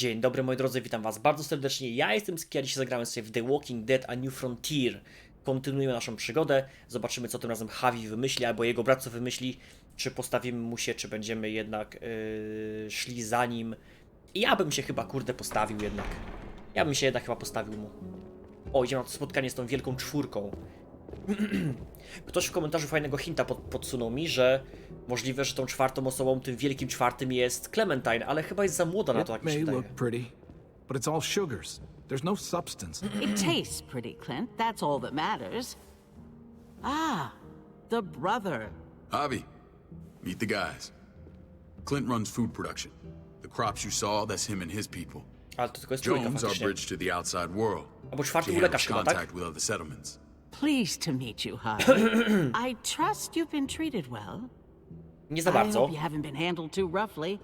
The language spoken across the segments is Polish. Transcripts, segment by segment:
Dzień dobry moi drodzy, witam was bardzo serdecznie. Ja jestem Ski, a dzisiaj zagrałem sobie w The Walking Dead A New Frontier. Kontynuujemy naszą przygodę, zobaczymy co tym razem Javi wymyśli, albo jego brat co wymyśli, czy postawimy mu się, czy będziemy jednak yy, szli za nim. I ja bym się chyba kurde postawił jednak. Ja bym się jednak chyba postawił mu. O, idziemy na spotkanie z tą wielką czwórką. Ktoś w komentarzu fajnego hinta pod, podsunął mi, że możliwe, że tą czwartą osobą, tym wielkim czwartym jest Clementine, ale chyba jest za młoda na to, It jak mi się may wydaje. look pretty, but it's all sugars. There's no substance. It tastes pretty, Clint. That's all that matters. Ah, the brother. Javi, meet the guys. Clint runs food production. The crops you saw, that's him and his people. Ale to tylko jest trójka Jones, our faktycznie. bridge to the outside world. Albo czwarty He był lekarz handles chyba, tak? contact with other settlements. Pleased to meet you, Javi. I trust you've been treated well. Nie za I bardzo. hope you haven't been handled too roughly.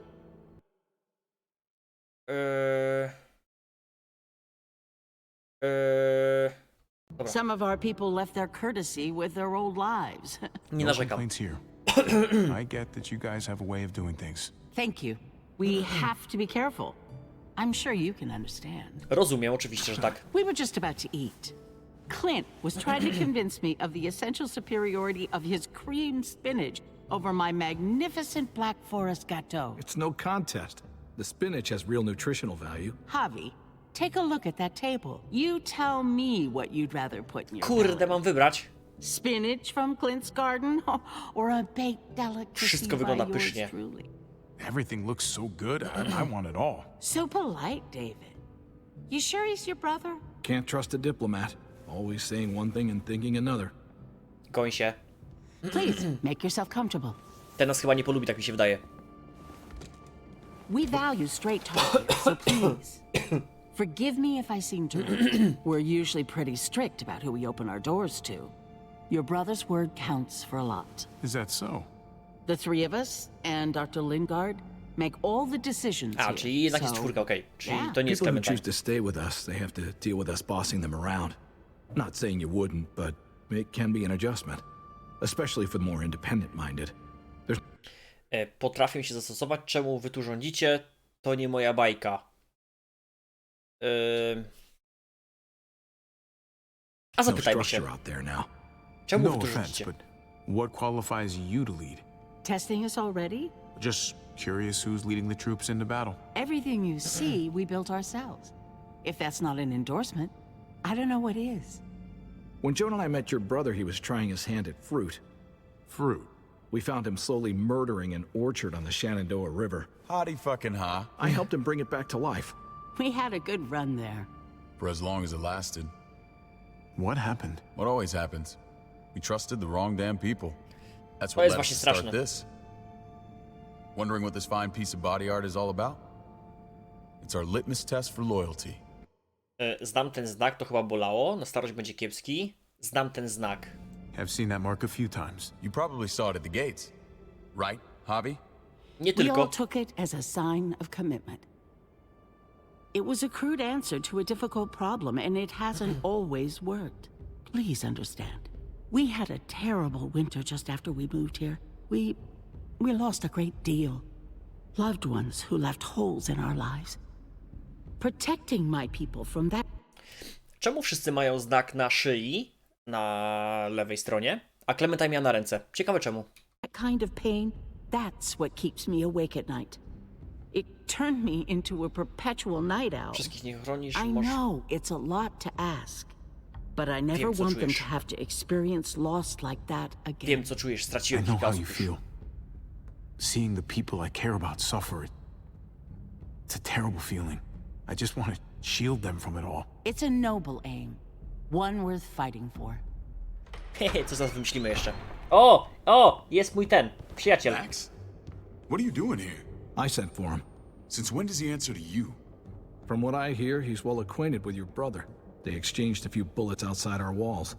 Eee... Eee... Dobra, Some of our people left their courtesy with their old lives. nie No narzekam. complaints here. I get that you guys have a way of doing things. Thank you. We have to be careful. I'm sure you can understand. Rozumiem, oczywiście, że tak. We were just about to eat. Clint was trying to convince me of the essential superiority of his cream spinach over my magnificent Black Forest gâteau. It's no contest. The spinach has real nutritional value. Javi, take a look at that table. You tell me what you'd rather put in your Kurde, salad. mam wybrać. Spinach from Clint's garden or a baked delicacy Wszystko by wygląda yours pysznie. truly. Everything looks so good, I, I want it all. So polite, David. You sure he's your brother? Can't trust a diplomat. Always saying one thing and thinking another. Goń się. Please, make yourself comfortable. Ten nas chyba nie polubi, tak mi się wydaje. We value straight talk here, so please. Forgive me if I seem to. We're usually pretty strict about who we open our doors to. Your brother's word counts for a lot. Is that so? The three of us and Dr. Lingard make all the decisions A, here. czyli jednak jest so- czwórka, okej. Czyli Yeah. to nie jest People who Clementine. choose to stay with us, they have to deal with us bossing them around. Not saying you wouldn't, but it can be an adjustment. Especially for the more independent-minded. There's E, Potrafię się zastosować, czemu wy tu rządzicie, to nie moja bajka. Eee... A no zapytajmy się, structure out there now. czemu No wy tu offense, rządzicie? but what qualifies you to lead? Testing us already? Just curious who's leading the troops into battle. Everything you see, we built ourselves. If that's not an endorsement, I don't know what is. When Joan and I met your brother, he was trying his hand at fruit. Fruit. We found him slowly murdering an orchard on the Shenandoah River. Howdy fucking ha. I helped him bring it back to life. We had a good run there. For as long as it lasted. What happened? What always happens. We trusted the wrong damn people. That's To what jest led us to start this. Wondering what this fine piece of body art is all about? It's our litmus test for loyalty. Znam ten znak, to chyba bolało. Na starość będzie kiepski. Znam ten znak. Have seen that mark a few times. You probably saw it at the gates. Right, Javi? Nie We all tylko. took it as a sign of commitment. It was a crude answer to a difficult problem, and it hasn't always worked. Please understand. We had a terrible winter just after we moved here. We. we lost a great deal. Loved ones who left holes in our lives. Protecting my people from that Czemu wszyscy mają znak na szyi, na lewej stronie, a Clementine miała na ręce? Ciekawe czemu. kind of pain, that's what keeps me awake at night. It turned me into a perpetual night owl. Wszystkich nie chronisz, I możesz... know it's a lot to ask, but I never Wiem, co want them czujesz. to have to experience loss like that again. Wiem, co czujesz, I straciłem know kilka how you feel. Seeing the people I care about suffer, it, it's a terrible feeling. I just want to shield them from it all. It's a noble aim, one worth fighting for. Hehe, co zaraz wymyślimy jeszcze? O! O! Jest mój ten, przyjaciel. Max? What are you doing here? I sent for him. Since when does he answer to you? From what I hear, he's well acquainted with your brother. They exchanged a few bullets outside our walls.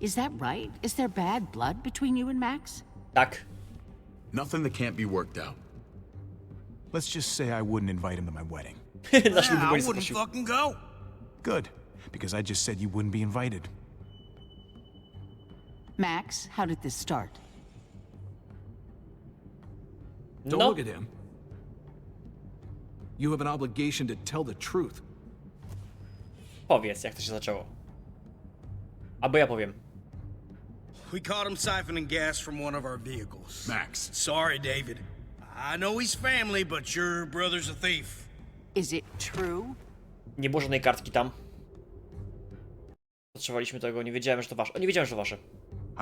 Is that right? Is there bad blood between you and Max? Tak. Nothing that can't be worked out. Let's just say I wouldn't invite him to my wedding. Na ślub I wouldn't fucking go. Good, because I just said you wouldn't be invited. Max, how did this start? Don't No. look at him. You have an obligation to tell the truth. Powiedz, jak to się zaczęło. Albo ja powiem. We caught him siphoning gas from one of our vehicles. Max. Sorry, David. I know he's family, but your brother's a thief. Is it true? Nie było żadnej kartki tam. Potrzebowaliśmy tego, nie wiedziałem, że to wasze. O, nie wiedziałem, że to wasze.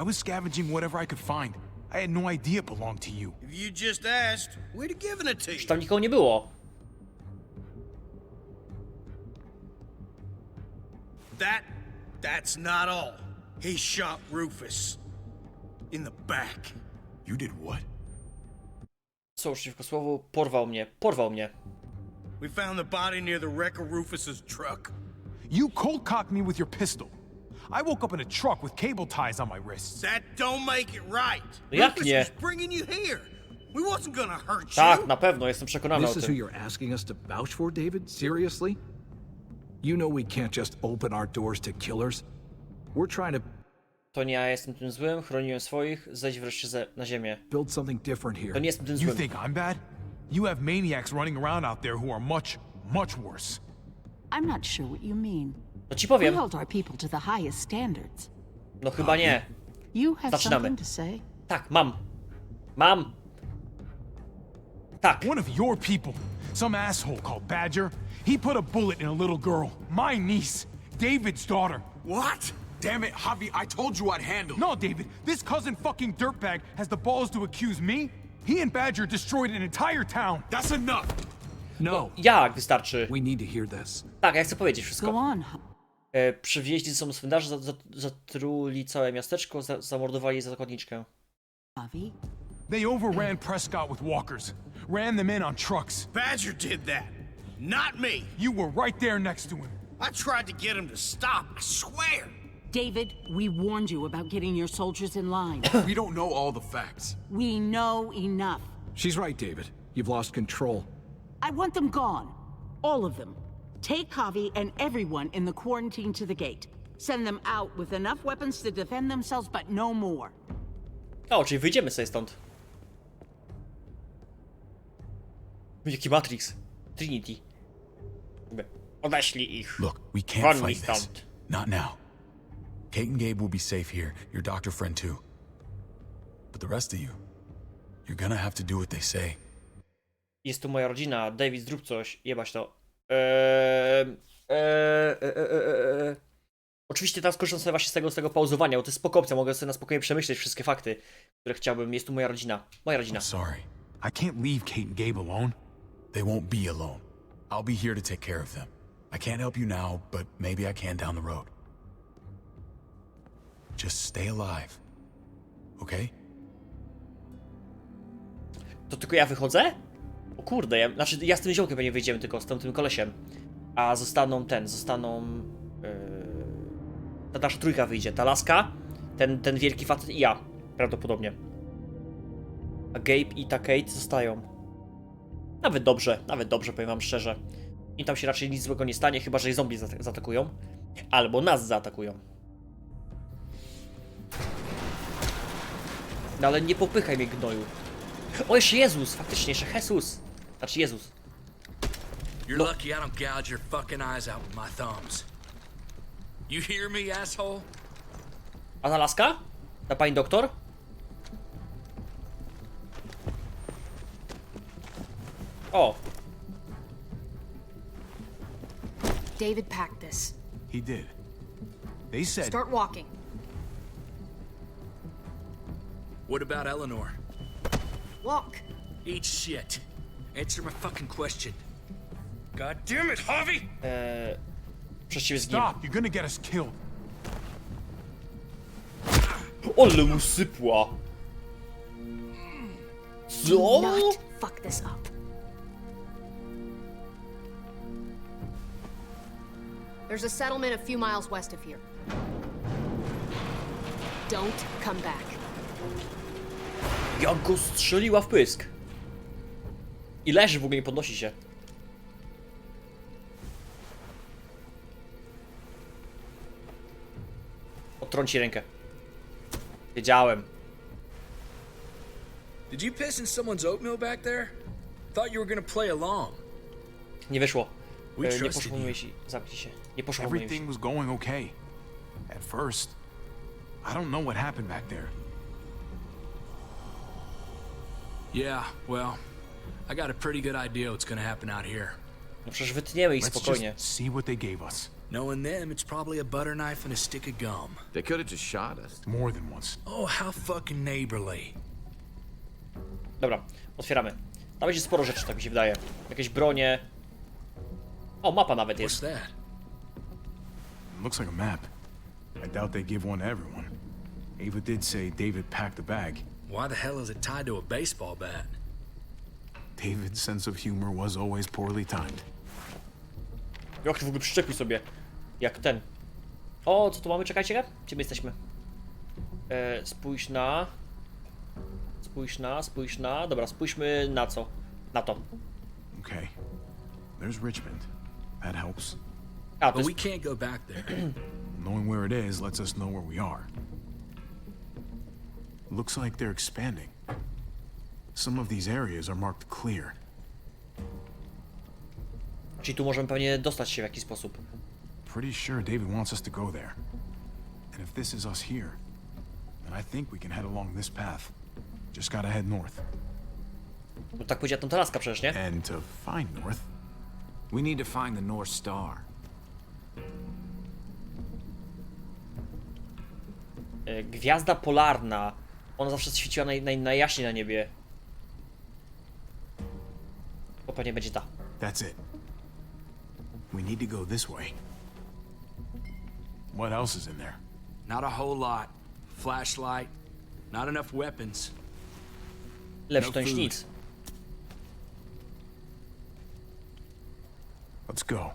I was scavenging whatever I could find. I had no idea it belonged to you. If you just asked, we'd have given it to you. Czy tam nikogo nie było? That, that's not all. He shot Rufus. In the back. You did what? Co przeciwko słowu, porwał mnie, porwał mnie. We found the body near the wreck of Rufus's truck. You cold cocked me with your pistol. I woke up in a truck with cable ties on my wrists. That don't make it right. No jak Rufus nie? was bringing you here. We wasn't gonna hurt Tak, you. na pewno, jestem przekonany o This is who tym. you're asking us to vouch for, David? Seriously? You know we can't just open our doors to killers. We're trying to To nie ja jestem tym złym, chroniłem swoich, zejdź wreszcie ze, na ziemię. build something different here. To nie jestem tym You złym. think I'm bad? You have maniacs running around out there who are much, much worse. I'm not sure what you mean. To ci We powiem. hold our people to the highest standards. No chyba nie. You have Zaczynamy. something to say? Tak, mam. Mam. Tak. One of your people, some asshole called Badger, he put a bullet in a little girl, my niece, David's daughter. What? Damn it, Javi, I told you I'd handle it. No, David, this cousin fucking dirtbag has the balls to accuse me? He and Badger destroyed an entire town. That's enough. No, Jak wystarczy? we need to hear this. Tak, ja chcę powiedzieć Go on. E, przywieźli ze sobą cmentarze, za- za- zatruli całe miasteczko, za- zamordowali zakładniczkę. Javi. They overran Prescott with walkers, ran them in on trucks. Badger did that. Not me. You were right there next to him. I tried to get him to stop, I swear. David, we warned you about getting your soldiers in line. We don't know all the facts. we know enough. She's right, David. You've lost control. I want them gone. All of them. Take Javi and everyone in the quarantine to the gate. Send them out with enough weapons to defend themselves, but no more. O, czyli wyjdziemy sobie stąd. Jaki Matrix. Trinity. Jakby Odeślij ich. Look, we can't Run fight this. stąd. Not now. Kate and Gabe will be safe here, your doctor friend too. But the rest of you, you're gonna have to do what they say. Jest tu moja rodzina. David, zrób coś. Jebać to. Eee, eee, eee, eee, eee. Oczywiście teraz korzystam sobie właśnie z tego, z tego pauzowania, bo to jest spoko opcja. Mogę sobie na spokojnie przemyśleć wszystkie fakty, które chciałbym. Jest tu moja rodzina. Moja rodzina. I'm sorry. I can't leave Kate and Gabe alone. They won't be alone. I'll be here to take care of them. I can't help you now, but maybe I can down the road. Just stay alive. Okay? To tylko ja wychodzę? O kurde, ja, znaczy ja z tym ziomkiem pewnie wyjdziemy tylko, z tym, tym kolesiem. A zostaną ten, zostaną... Yy, ta nasza trójka wyjdzie, ta laska, ten, ten wielki facet i ja, prawdopodobnie. A Gabe i ta Kate zostają. Nawet dobrze, nawet dobrze, powiem wam szczerze. I tam się raczej nic złego nie stanie, chyba że zombie zaata- zaatakują. Albo nas zaatakują. No ale nie popychaj mnie gnoju. O, jeszcze Jezus! Faktycznie, jeszcze Jesus! Znaczy Jezus. You're lucky I don't gouge your fucking eyes out with my thumbs. You hear me, asshole? A ta laska? Ta pani doktor? O, David packed this. He did. They said Start walking. What about Eleanor? Walk. Eat shit. Answer my fucking question. God damn it, Javi! eee, przeciw zginie. Stop, you're gonna get us killed. Ole mu sypła! Co? Not fuck this up. There's a settlement a few miles west of here. Don't come back. Jak go strzeliła w pysk. I leży w ogóle, nie podnosi się. Odtrąci rękę. Wiedziałem. Did you piss in someone's oatmeal back there? Thought you were gonna play along. Nie wyszło. We E, nie poszło mu myśli. Zamknij się. Nie poszło mu myśli. Everything was going okay. At first. I don't know what happened back there. Yeah, well, I got a pretty good idea what's gonna happen out here. No przecież wytniemy ich Let's spokojnie. just see what they gave us. Knowing them, it's probably a butter knife and a stick of gum. They could have just shot us. More than once. Oh, how fucking neighborly. Dobra, otwieramy. Tam będzie sporo rzeczy, tak mi się wydaje. Jakieś bronie. O, mapa nawet What's jest. that? It looks like a map. I doubt they give one to everyone. Ava did say David packed the bag. Why the hell is it tied to a baseball bat? David's sense of humor was always poorly timed. Jak to w ogóle przyczepił sobie. Jak ten. O, co tu mamy? Czekajcie, gdzie my jesteśmy? E, spójrz na... Spójrz na, spójrz na... Dobra, spójrzmy na co? Na to. Okay. There's Richmond. That helps. A, to But jest... we can't go back there. Knowing where it is lets us know where we are. Looks like they're expanding. Some of these areas are marked clear. Czyli tu możemy pewnie dostać się w jakiś sposób. Pretty sure David wants us to go there. And if this is us here, then I think we can head along this path. Just gotta head north. No tak powiedziała tam laska przecież, nie? And to find north, We need to find the North Star. E, Gwiazda polarna. Ona zawsze świeciła naj, naj, najjaśniej na niebie. To pewnie będzie ta. that's it. We need to go this way. What else is in there? Not a whole lot. Flashlight, not enough weapons. Lepszy No to niż nic. Let's go.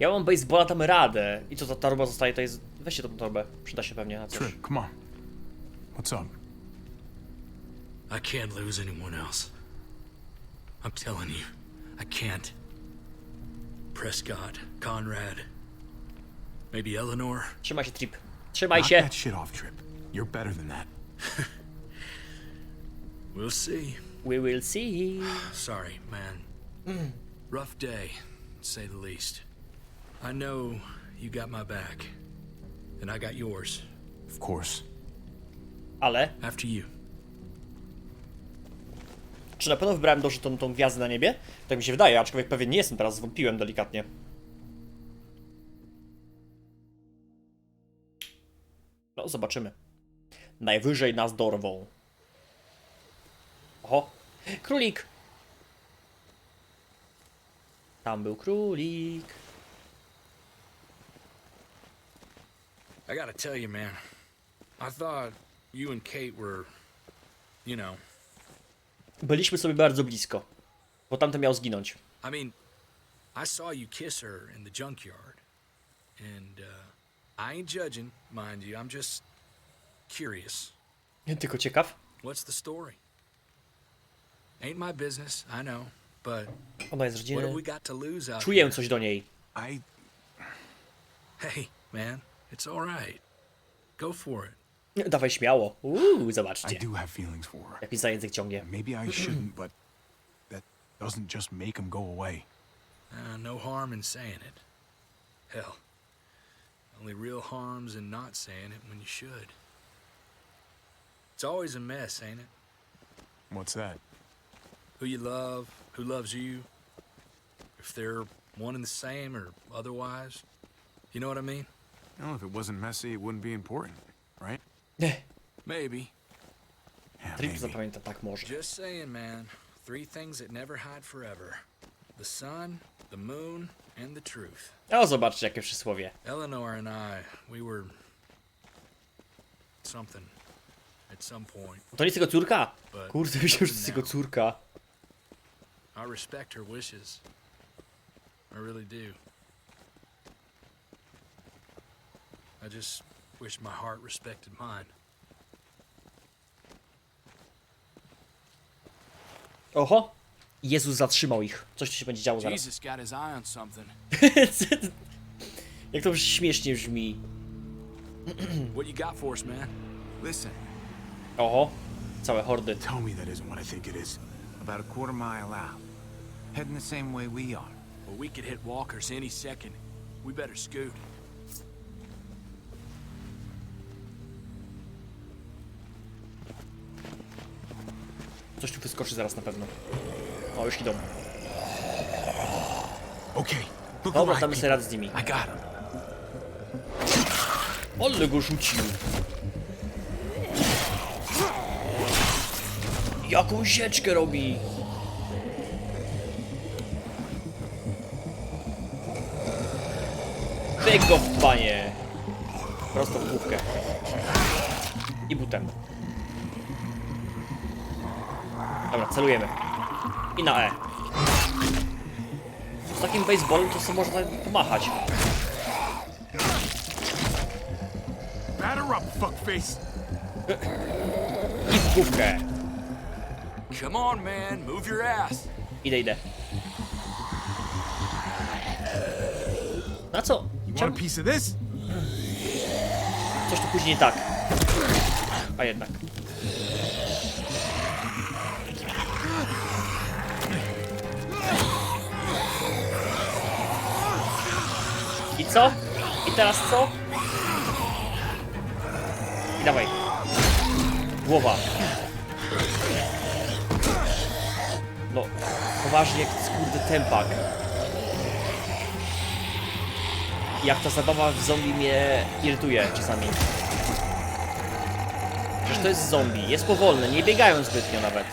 Ja mam baseballa, damy radę. I co, ta torba zostaje, to jest... Weźcie tą torbę. Przyda się pewnie na coś. Trip, come on. What's up? I can't lose anyone else. I'm telling you, I can't. Prescott, Conrad, maybe Eleanor. Trzymaj się, Trip. Trzymaj Knock się. that shit off, Trip. You're better than that. We'll see. We will see. Sorry, man. Mm. Rough day, say the least. I know you got my back, and I got yours. Of course. Ale, After you. czy na pewno wybrałem dobrze tą, tą gwiazdę na niebie? Tak mi się wydaje, aczkolwiek pewien nie jestem, teraz zwątpiłem delikatnie. No, zobaczymy. Najwyżej nas dorwą. Oho, królik! Tam był królik. I gotta tell you, man. I thought you and Kate were, you know, Byliśmy sobie bardzo blisko, bo tamten miał zginąć. I mean, I saw you kiss her in the junkyard. And, uh, I ain't judging, mind you. I'm just curious. Tylko ciekaw. What's the story? Ain't my business, I know. But Ona jest what have rodziny. we got to lose out Czuję here? coś do niej. I Hey, man, it's all right. Go for it. Dawaj śmiało. Uuu, I do have feelings for her. Jak mi za język ciągnie. Maybe I shouldn't, but that doesn't just make him go away. Uh, no harm in saying it. Hell, only real harm's in not saying it when you should. It's always a mess, ain't it? What's that? Who you love, who loves you, if they're one and the same or otherwise. You know what I mean? Well, if it wasn't messy, it wouldn't be important, right? Ech, Maybe. Yeah, Trip maybe. zapamięta tak może. Just saying, man. Three things that never hide forever the sun, the moon, and the truth. O, zobaczcie, jakie przysłowie. Eleanor and I, we were something at some point. To nie jest jego córka? Kurde, myślałem, że to jest jego córka. I respect her wishes. I really do. I just wish my heart respected mine. Oho! Jezus zatrzymał ich. Coś tu się będzie działo zaraz. Jesus got his eye on something. Jak to śmiesznie brzmi. What you got for us, man? Listen, Oho. Całe hordy. tell me that isn't what I think it is. About a quarter mile out. Heading the same way we are. Well, we could hit walkers any second. We better scoot. Coś tu wyskoczy zaraz na pewno. O, już idą. Look Dobra, damy sobie radę z nimi. I got him. Ale go rzucił. Jaką sieczkę robi? Pyk go w panie. Prosto w główkę. I butem. Dobra, celujemy. I na E. Z takim baseballem to sobie można tak pomachać. Batter up, fuckface. I w główkę. Come on, man. Move your ass. Idę, idę. Na co? Czemu? a piece of this? Coś tu później nie tak. A jednak. Co? I teraz co? I dawaj. Głowa. No, poważnie jak skurde tempak. Jak ta zabawa w zombie mnie irytuje czasami. Przecież to jest zombie, jest powolne, nie biegają zbytnio nawet.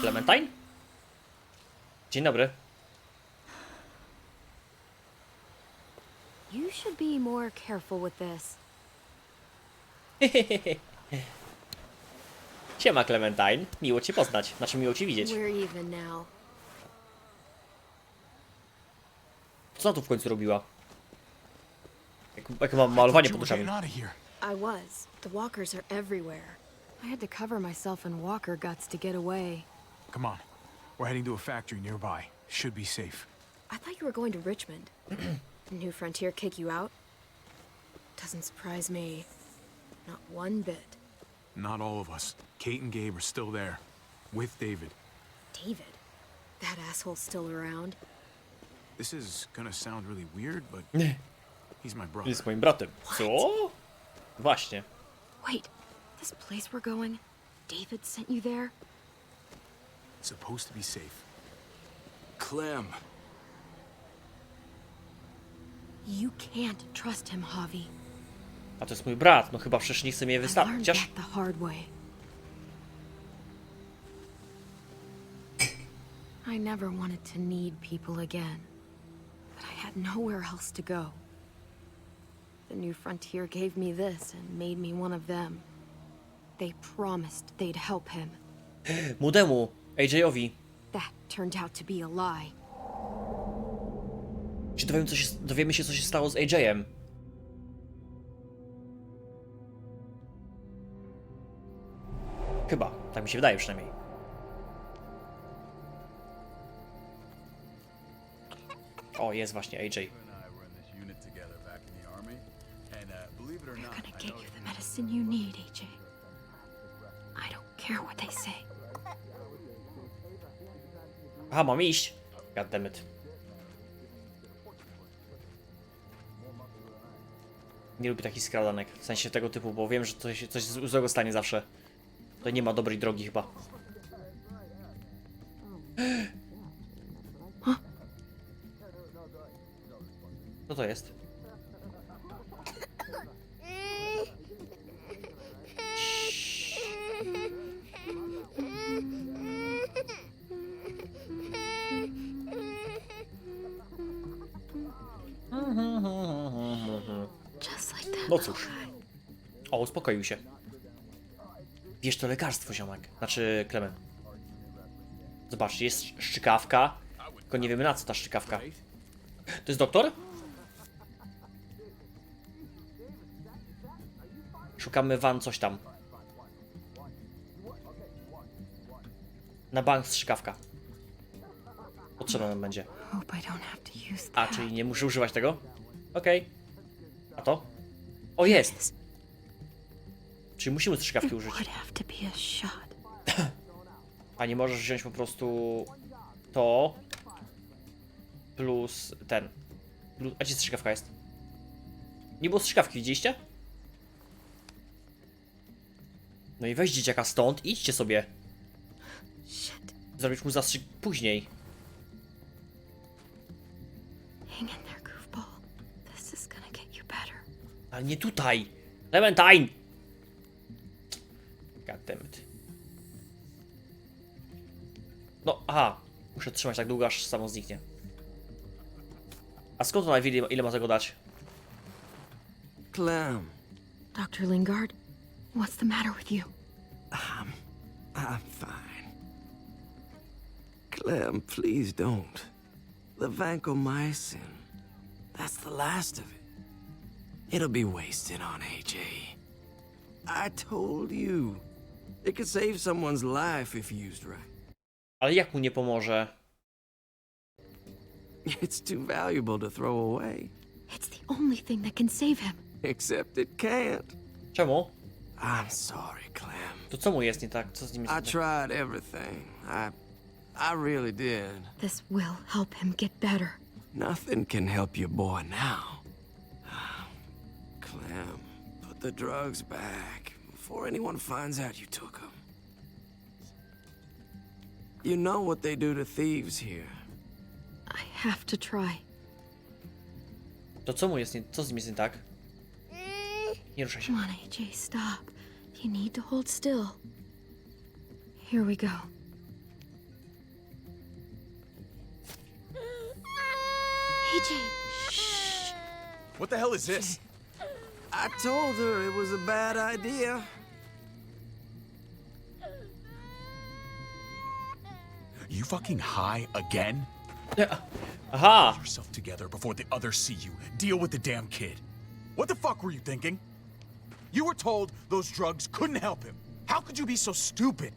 Clementine? Dzień dobry. You should be more careful with this. Siema Clementine, miło cię poznać, znaczy miło cię widzieć. We're even now. Co tu w końcu robiła? Jak, jak mam malowanie pod here. I was. The walkers are everywhere. I had to cover myself in walker guts to get away. Come on. We're heading to a factory nearby. Should be safe. I thought you were going to Richmond. New Frontier kick you out? Doesn't surprise me. Not one bit. Not all of us. Kate and Gabe are still there. With David. David? That asshole's still around? This is gonna sound really weird, but he's my brother. Jest moim bratem. Co? Właśnie. Wait, this place we're going? David sent you there? Supposed to be safe. Clem. You can't trust him, Javi. A to jest mój brat, no chyba przecież nie chce mnie wystawić. Chociaż that the hard way. I never wanted to need people again, but I had nowhere else to go. The new frontier gave me this and made me one of them. They promised they'd help him. młodemu, AJ-owi, That turned out to be a lie. czy dowiemy, co się, dowiemy się, co się stało z AJ-em? Chyba, tak mi się wydaje przynajmniej. O, jest właśnie AJ. They're gonna get you the medicine you need, AJ. I don't care what they say. Aha, mam iść. Goddammit. Nie lubię takich skradanek, w sensie tego typu, bo wiem, że coś, coś złego stanie zawsze. To nie ma dobrej drogi chyba. Co to jest? No cóż. O, uspokoił się. Wiesz, to lekarstwo, ziomek. Znaczy, Klemen. Zobacz, jest szczykawka. Tylko nie wiemy na co ta szczykawka. To jest doktor? Szukamy van coś tam. Na bank strzykawka. Potrzebna nam będzie. A, czyli nie muszę używać tego? Okej. A to? O, jest! Czyli musimy strzykawki użyć. a nie możesz wziąć po prostu to plus ten. Plus, a gdzie strzykawka jest? Nie było strzykawki, widzieliście? No i weź dzieciaka stąd, idźcie sobie. Zrobić mu zastrzyk później. Hang in there, goofball. This is gonna get you better. Ale nie tutaj! Clementine! Goddammit. No, aha. Muszę trzymać tak długo, aż samo zniknie. A skąd ona wie, ile- ma tego dać? Clem, Dr. Lingard, what's the matter with you? I'm fine. Clem, please don't. The vancomycin. That's the last of it. It'll be wasted on AJ. I told you. It could save someone's life if used right. Ale jak mu nie pomoże? It's too valuable to throw away. It's the only thing that can save him. Except it can't. Czemu? I'm sorry, Clem. To co mu jest nie tak? Co z nim jest I nie tak? tried everything. I I really did. This will help him get better. Nothing can help your boy now. Clem, put the drugs back before anyone finds out you took them. You know what they do to thieves here. I have to try. To co mu jest nie... Co z nim jest nie tak? Mm. Nie ruszaj się. Come on, AJ, stop. You need to hold still. Here we go. Mm. AJ, shh. What the hell is this? I told her it was a bad idea. You fucking high again? Aha! Get Yourself together before the others see you. Deal with the damn kid. What the fuck were you thinking? You were told those drugs couldn't help him. How could you be so stupid?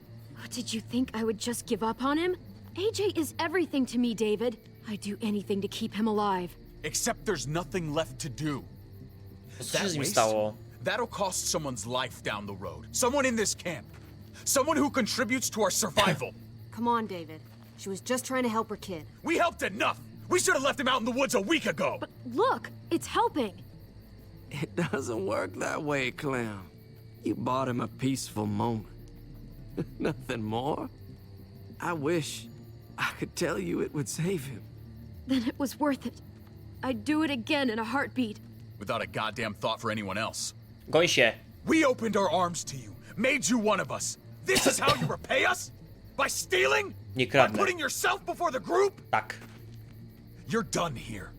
Did you think I would just give up on him? AJ is everything to me, David. I'd do anything to keep him alive. Except there's nothing left to do. To co się That z nim waste? stało? That'll cost someone's life down the road. Someone in this camp. Someone who contributes to our survival. Come on, David. She was just trying to help her kid. we helped enough. We should have left him out in the woods a week ago. But look, it's helping. It doesn't work that way, Clem. You bought him a peaceful moment. Nothing more. I wish I could tell you it would save him. Then it was worth it. I'd do it again in a heartbeat. Without a goddamn thought for anyone else. Goń! We opened our arms to you, made you one of us. This is how you repay us? By stealing? Nie By kradnę. putting yourself before the group? Tak. You're done here.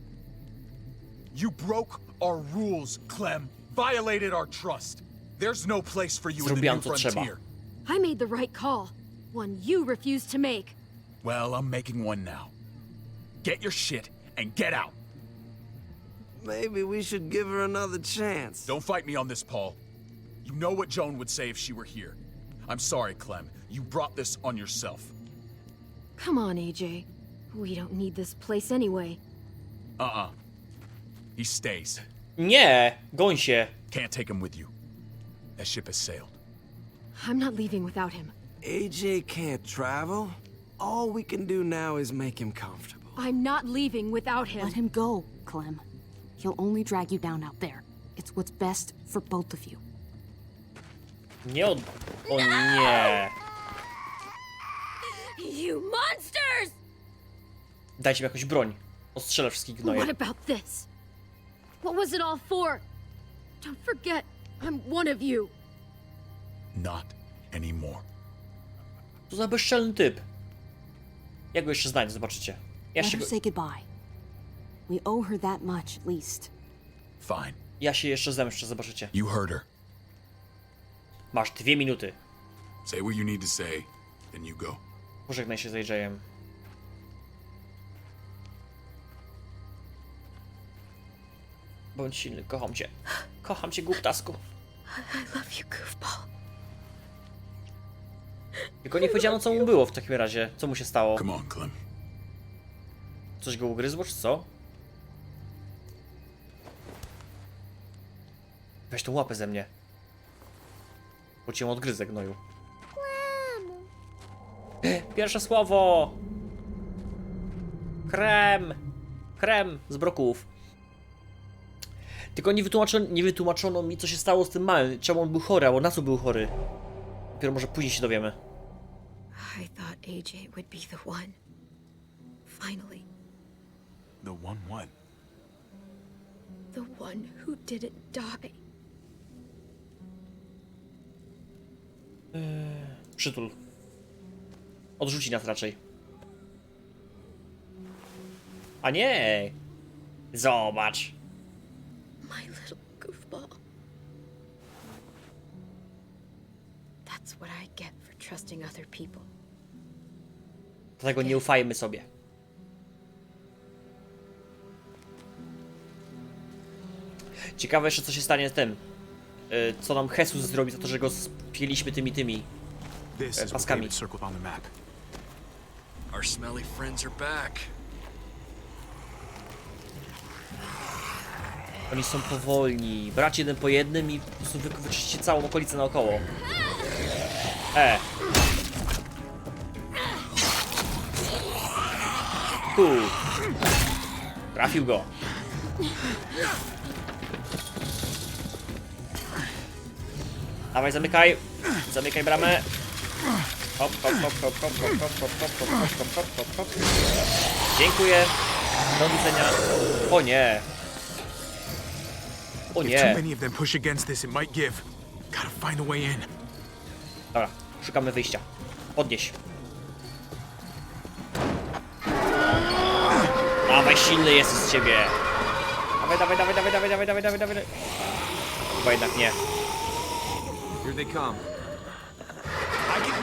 You broke our rules, Clem. Violated our trust. There's no place for you in the Zrobiłam, new co trzeba. frontier. I made the right call. One you refused to make. Well, I'm making one now. Get your shit and get out. Maybe we should give her another chance. Don't fight me on this, Paul. You know what Joan would say if she were here. I'm sorry, Clem. You brought this on yourself. Come on, AJ. We don't need this place anyway. Uh-uh. He stays. Yeah, going się! Can't take him with you. That ship has sailed. I'm not leaving without him. AJ can't travel. All we can do now is make him comfortable. I'm not leaving without him. Let him go, Clem. He'll only drag you down out there. It's what's best for both of you. Nie od... O nie! You monsters! Dajcie mi jakąś broń. Ostrzelę wszystkich gnoje. What about this? What was it all for? Don't forget, I'm one of you. Not anymore. To za bezczelny typ. Jak go jeszcze znajdę, zobaczycie. Ja Let się, her go... say goodbye. We owe her that much, at least. Fine. ja się jeszcze zemszczę, zobaczycie. You heard her. Masz dwie minuty. Say what you need to say, then you go. Pożegnaj się z AJ-em. Bądź silny, kocham cię. Kocham cię, głuptasku. I love you, goofball. Tylko nie powiedziano, co mu było w takim razie. Co mu się stało? Come on, Clem. Coś go ugryzło, czy co? Weź tą łapę ze mnie. Bo cię odgryzę, gnoju. Pierwsze słowo! Krem! Krem z broków. Tylko nie wytłumaczono, nie wytłumaczono mi, co się stało z tym małym. Czemu on był chory, albo na co był chory. Dopiero może później się dowiemy. I thought AJ would be the one. Finally, The one what? the one who didn't die. Przytul. Odrzuci nas raczej. A nie! Zobacz. My little goofball. That's what I get for trusting other people. Dlatego nie ufajmy sobie. Ciekawe jeszcze co się stanie z tym. Y, Co nam Jesus zrobi za to, że go spieliśmy tymi tymi. E, paskami. Our smelly friends are back. Oni są powolni. Brać jeden po jednym i po prostu wy, wyczyścić całą okolicę naokoło. E. Hu. Trafił go. Dawaj, zamykaj. Zamykaj bramę. Hop, hop, hop, hop, hop, hop, hop, hop, hop, hop, hop, hop, hop, hop, hop. Dziękuję. Do widzenia. O nie. O If too nie. many of them push against this, it might give. Gotta find a way in. Dobra, szukamy wyjścia. Podnieś. Dawaj, silny jest z ciebie. Dawaj, dawaj, dawaj, dawaj, dawaj, dawaj, dawaj, dawaj, dawaj. Chyba jednak nie. Here they come. I can.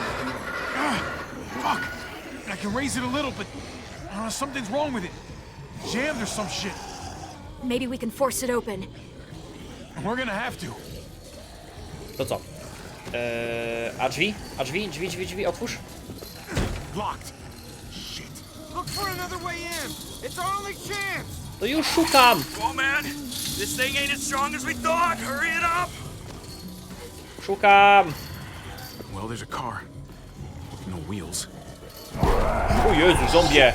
Ah, fuck! I can raise it a little, but uh, something's wrong with it. Jammed or some shit. Maybe we can force it open. We're gonna have to. To co? Eee, a drzwi? A drzwi? Drzwi, drzwi, drzwi, otwórz. Locked. Shit. Look for another way in. It's our only chance. To już szukam! Come on, man. This thing ain't as strong as we thought. Hurry it up. Szukam! Well, there's a car. With no wheels. O Jezu, zombie!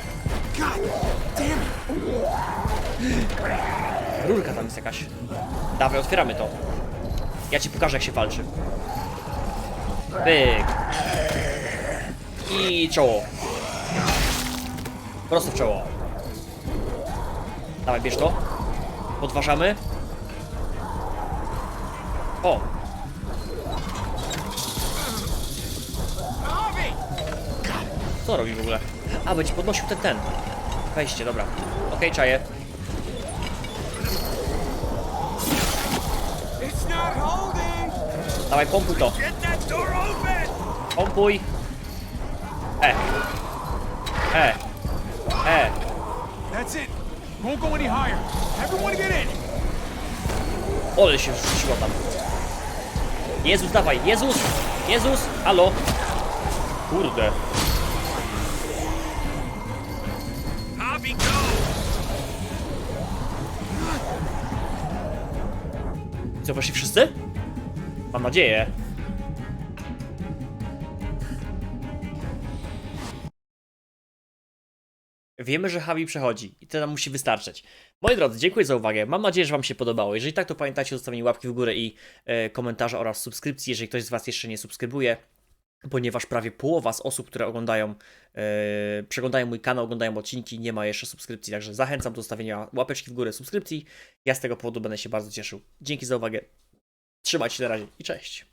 Rurka tam jest jakaś. Dawaj, otwieramy to. Ja ci pokażę, jak się walczy. Pyk. I czoło. Prosto w czoło. Dawaj, bierz to. Podważamy. O! Co robi w ogóle? A, będzie podnosił ten, ten. Wejście, dobra. Okej, czaję. Not holding. Dawaj, pompuj to. Pompuj. E. E. E. That's it. Won't go any higher. Everyone get in. Ole się rzuciło tam. Jezus, dawaj. Jezus. Jezus. Halo. Kurde. Co, poszli wszyscy? Mam nadzieję. Wiemy, że Javi przechodzi i to nam musi wystarczyć. Moi drodzy, dziękuję za uwagę. Mam nadzieję, że Wam się podobało. Jeżeli tak, to pamiętajcie o zostawieniu łapki w górę i e, komentarza oraz subskrypcji, jeżeli ktoś z Was jeszcze nie subskrybuje, ponieważ prawie połowa z osób, które oglądają, e, przeglądają mój kanał, oglądają odcinki, nie ma jeszcze subskrypcji, także zachęcam do zostawienia łapeczki w górę subskrypcji. Ja z tego powodu będę się bardzo cieszył. Dzięki za uwagę. Trzymajcie się na razie i cześć.